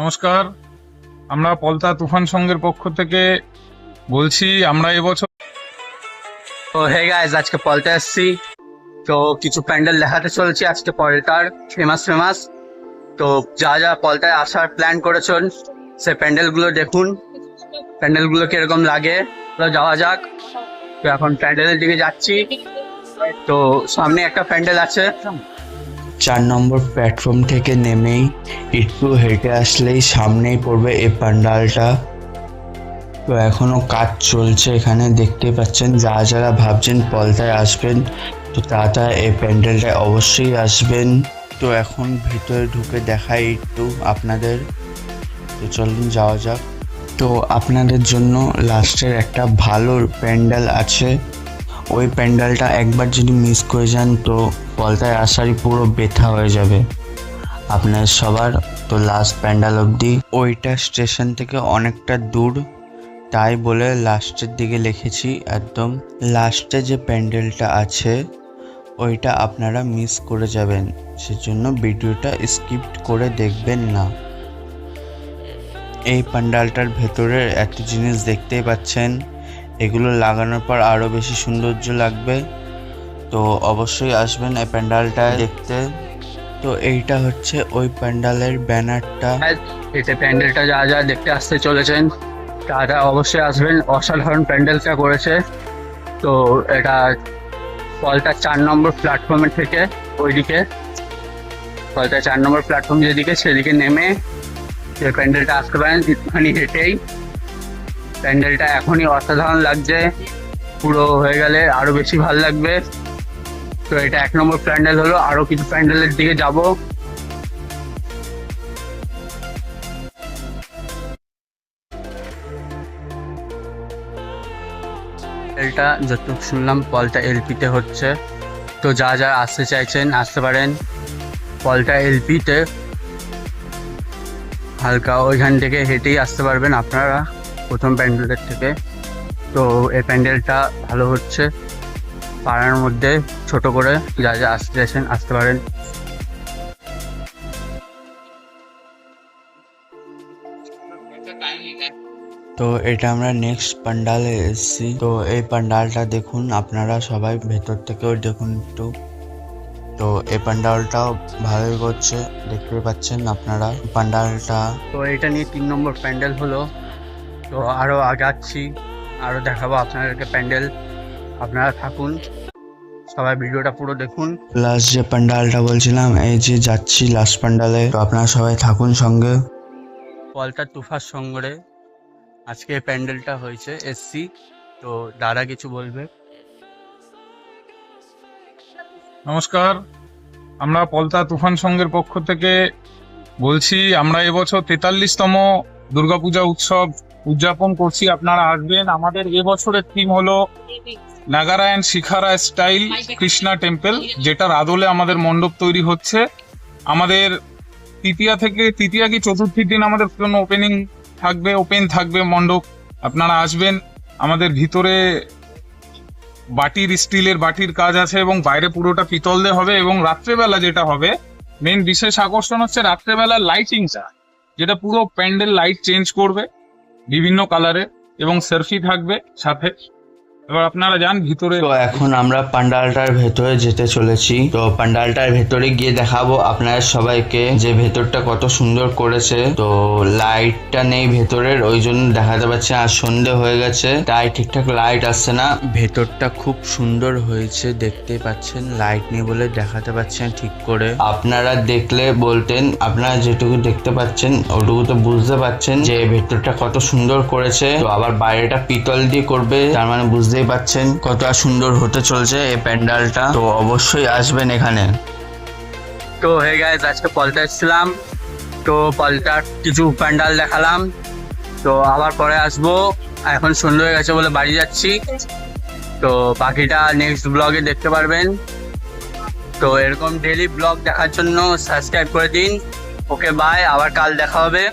নমস্কার। আমরা পলতা তুফান সংঘের পক্ষ থেকে বলছি, আমরা এবছর তো হে গাইজ আজকে পলতে এসছি। তো কিছু প্যান্ডেল দেখাতে চলছি আজকে পলটার ফেমাস ফেমাস তো যা যা পলটায় আসার প্ল্যান করেছেন, সে প্যান্ডেলগুলো দেখুন। প্যান্ডেলগুলো কীরকম লাগে যাওয়া যাক। তো এখন প্যান্ডেলের দিকে যাচ্ছি। তো সামনে একটা প্যান্ডেল আছে। চার নম্বর প্ল্যাটফর্ম থেকে নেমেই একটু হেঁটে আসলেই সামনেই পড়বে এই পান্ডালটা তো এখনও কাজ চলছে এখানে দেখতে পাচ্ছেন, যারা যারা ভাবছেন পলতায় আসবেন, তো তারা এই প্যান্ডেলটায় অবশ্যই আসবেন। তো এখন ভিতরে ঢুকে দেখাই একটু আপনাদের। তো চলুন যাওয়া যাক। তো আপনাদের জন্য লাস্টের একটা ভালো প্যান্ডেল আছে। ওই প্যান্ডেলটা একবার যদি মিস করে যান তো পলতায় আসারই পুরো ব্যথা হয়ে যাবে। আপনার সবার তো লাস্ট প্যান্ডেল অবধি ওইটা স্টেশন থেকে অনেকটা দূর। তাই বলে লাস্টের দিকে লিখেছি একদম। লাস্টে যে প্যান্ডেলটা আছে, ওইটা আপনারা মিস করে যাবেন। সেজন্য ভিডিওটা স্কিপ করে দেখবেন না। এই প্যান্ডেলটার ভেতরে এত জিনিস দেখতেই পাচ্ছেন। এগুলো লাগানোর পর আরও বেশি সৌন্দর্য লাগবে। তো অবশ্যই আসবেন এই প্যান্ডেলটা দেখতে। তো এইটা হচ্ছে ওই প্যান্ডেলের ব্যানারটা। এতে প্যান্ডেলটা যা যা দেখতে আসতে চলেছেন, তারা অবশ্যই আসবেন। অসাধারণ প্যান্ডেলটা করেছে। তো এটা পলটা চার নম্বর প্ল্যাটফর্মের থেকে ওইদিকে। কলটা চার নম্বর প্ল্যাটফর্ম যেদিকে, সেদিকে নেমে যে প্যান্ডেলটা আসতে পারেন। হেঁটেই প্যান্ডেলটা এখনই অসাধারণ লাগছে। পুরো হয়ে গেলে আরও বেশি ভালো লাগবে। তো এটা এক নম্বর প্যান্ডেল হলো, আরও কিছু প্যান্ডেলের দিকে যাব। এটা যতটুকু শুনলাম, পলটা এলপিতে হচ্ছে। তো যা যা আসতে চাইছেন, আসতে পারেন। পলটা এলপিতে। হালকা ওইখান থেকে হেঁটেই আসতে পারবেন আপনারা। প্রথম প্যান্ডেলের থেকে। তো এই প্যান্ডেলটা ভালো হচ্ছে। পাড়ার মধ্যে ছোট করে যা যা আসতে চাইছেন আসতে পারেন। তো এটা আমরা নেক্সট পান্ডালে এসেছি। তো এই পান্ডালটা দেখুন আপনারা সবাই ভেতর থেকেও দেখুন একটু। তো এই পান্ডালটাও ভালোই করছে দেখতে পাচ্ছেন আপনারা। পান্ডালটা তো এটা নিয়ে তিন নম্বর প্যান্ডেল হলো। তো আরও আগাচ্ছি আরও দেখাবো আপনাদেরকে প্যান্ডেল। আপনারা থাকুন। সবাই ভিডিওটা পুরো দেখুন। প্লাস যে প্যান্ডালটা বলছিলাম এই যে যাচ্ছি লাস্ট প্যান্ডালে তো আপনারা সবাই থাকুন সঙ্গে। পলটা তুফার সঙ্গে আজকে প্যান্ডেলটা হয়েছে এসসি তো দাদা কিছু বলবে? নমস্কার। আমরা পলতা তুফান সংঘের পক্ষ থেকে বলছি আমরা এবছর তেতাল্লিশতম দুর্গাপূজা উৎসব উদযাপন করছি আপনারা আসবেন। আমাদের এবছরের থিম হলো নাগারায়ণ শিখারা স্টাইল কৃষ্ণা টেম্পল যেটার আদলে আমাদের মণ্ডপ তৈরি হচ্ছে। আমাদের তৃতীয়া থেকে তৃতীয়া কি চতুর্থীর দিন আমাদের জন্য ওপেনিং থাকবে ওপেন থাকবে মণ্ডপ। আপনারা আসবেন। আমাদের ভিতরে বাটির স্টিলের বাটির কাজ আছে এবং বাইরে পুরোটা পিতল দিয়ে হবে এবং রাত্রেবেলা যেটা হবে মেন বিশেষ আকর্ষণ হচ্ছে রাত্রেবেলা লাইটিংটা যেটা পুরো প্যান্ডেল লাইট চেঞ্জ করবে। বিভিন্ন কালারে এবং সেলফি থাকবে সাথে। এবার আপনারা যান ভিতরে। তো এখন আমরা পান্ডালটার ভেতরে যেতে চলেছি। তো পান্ডালটার ভেতরে গিয়ে দেখাবো আপনাদের সবাইকে যে ভেতরটা কত সুন্দর করেছে। তো লাইটটা নেই ভেতরের, ওই জন্য দেখাতে পারছি আর সন্ধে হয়ে গেছে। তাই ঠিকঠাক লাইট আসছে না। ভেতরটা খুব সুন্দর হয়েছে, দেখতে পাচ্ছেন। লাইট নেই বলে দেখাতে পাচ্ছি না ঠিক করে। আপনারা দেখলে বলতেন, আপনারা যেটুকু দেখতে পাচ্ছেন, ওটুকু তো বুঝতে পাচ্ছেন যে ভেতরটা কত সুন্দর করেছে। তো আবার বাইরেটা পিতল দিয়ে করবে, তার মানে বুঝতেই পাচ্ছেন কতটা সুন্দর হতে চলছে এই প্যান্ডালটা। তো অবশ্যই আসবেন এখানে। তো হে গাইজ আজকে পলটা এসেছিলাম। তো পলটার কিছু প্যান্ডেল দেখালাম। তো আবার পরে আসব। এখন সুন্দর হয়ে গেছে বলে বাড়ি যাচ্ছি। তো বাকিটা নেক্সট ব্লগে দেখতে পারবেন। তো এরকম ডেলি ব্লগ দেখার জন্য সাবস্ক্রাইব করে দিন। ওকে বাই আবার কাল দেখা হবে।